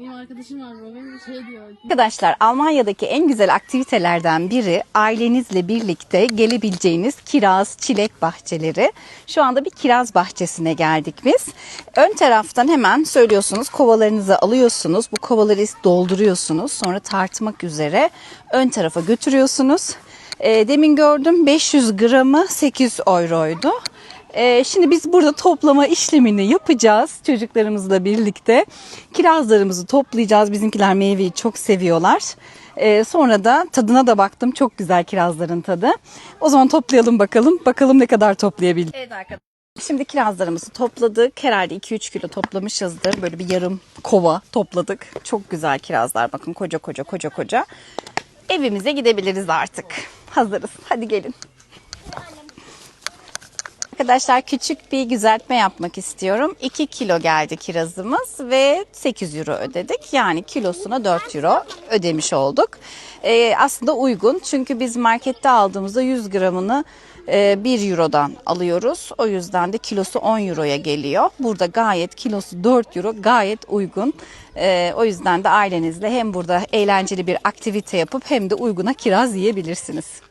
Benim arkadaşım var Robin şey diyor. Arkadaşlar Almanya'daki en güzel aktivitelerden biri ailenizle birlikte gelebileceğiniz kiraz, çilek bahçeleri. Şu anda bir kiraz bahçesine geldik biz. Ön taraftan hemen söylüyorsunuz kovalarınızı alıyorsunuz. Bu kovaları dolduruyorsunuz. Sonra tartmak üzere ön tarafa götürüyorsunuz. Ee, demin gördüm 500 gramı 8 euroydu. Ee, şimdi biz burada toplama işlemini yapacağız çocuklarımızla birlikte. Kirazlarımızı toplayacağız. Bizimkiler meyveyi çok seviyorlar. Ee, sonra da tadına da baktım. Çok güzel kirazların tadı. O zaman toplayalım bakalım. Bakalım ne kadar toplayabildik. Evet arkadaşlar. Şimdi kirazlarımızı topladık. Herhalde 2-3 kilo toplamışızdır. Böyle bir yarım kova topladık. Çok güzel kirazlar. Bakın koca koca koca koca. Evimize gidebiliriz artık. Hazırız. Hadi gelin. Arkadaşlar küçük bir düzeltme yapmak istiyorum. 2 kilo geldi kirazımız ve 8 euro ödedik. Yani kilosuna 4 euro ödemiş olduk. Ee, aslında uygun çünkü biz markette aldığımızda 100 gramını e, 1 eurodan alıyoruz. O yüzden de kilosu 10 euroya geliyor. Burada gayet kilosu 4 euro gayet uygun. Ee, o yüzden de ailenizle hem burada eğlenceli bir aktivite yapıp hem de uyguna kiraz yiyebilirsiniz.